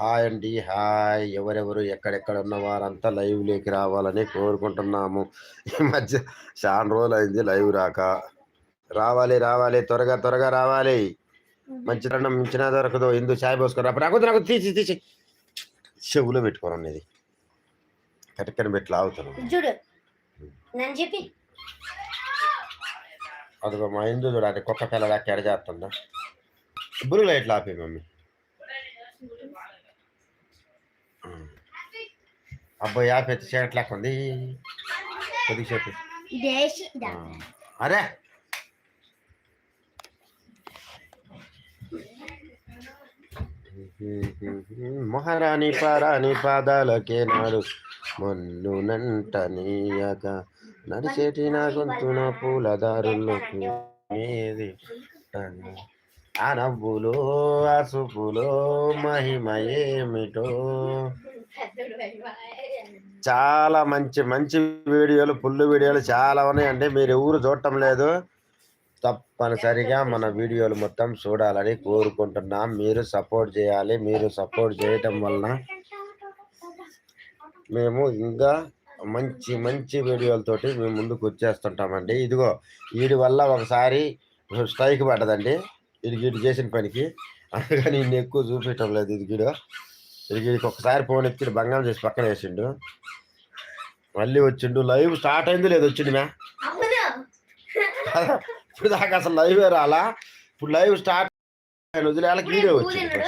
Hi అండి. Hi. ఎవరెవరు ఎక్కడెక్కడ ఉన్న వారంతా లైవ్లోకి రావాలని కోరుకుంటున్నాము. ఈ మధ్య చాలా రోజులు అయింది లైవ్ రాక. రావాలి రావాలి. త్వరగా త్వరగా రావాలి. మంచి దండం మించినా దొరకదు. ఇందు చాయ్ పోసుకొని అప్పుడు నాకు నాకు తీసి తీసి. చెవులో పెట్టుకోను ఇది కటికని పెట్టి లాగుతాను. అదిగో మా ఇందు చూడ. అది కుక్క పిల్ల దాకా ఎడ చేస్తుందా బురుగు లైట్లు ఆపే మమ్మీ? అబ్బాయి ఎత్తి చీకటి లెక్క ఉంది. కొద్దిసేపు. అరే! మహారాణి పారాణి పాదాలకే నాడు మన్ను నంటనీయక నడిచేటి నా గొంతున మీది టన్ను. ఆ నవ్వులో ఆ చూపులో మహిమ ఏమిటో? చాలా మంచి మంచి వీడియోలు పుల్లు వీడియోలు చాలా ఉన్నాయండి. మీరు ఎవరు చూడటం లేదు. తప్పనిసరిగా మన వీడియోలు మొత్తం చూడాలని కోరుకుంటున్నాం. మీరు సపోర్ట్ చేయాలి. మీరు సపోర్ట్ చేయటం వలన మేము ఇంకా మంచి మంచి వీడియోలతోటి మేము ముందుకు వచ్చేస్తుంటామండి. ఇదిగో వీడి వల్ల ఒకసారి స్ట్రైక్ పడ్డదండి. ఇది వీడు చేసిన పనికి. అందుకని నేను ఎక్కువ చూపించడం లేదు. ఇది వీడు. వీడికి ఒకసారి ఫోన్ ఎత్తి బంగారం చేసి పక్కన వేసిండు మళ్ళీ వచ్చిండు లైవ్ స్టార్ట్ అయింది లేదు వచ్చింది మ్యా ఇప్పుడు దాకా అసలు లైవ్ రాలా ఇప్పుడు లైవ్ స్టార్ట్ వదిలేళ్ళకి వీడియో వచ్చింది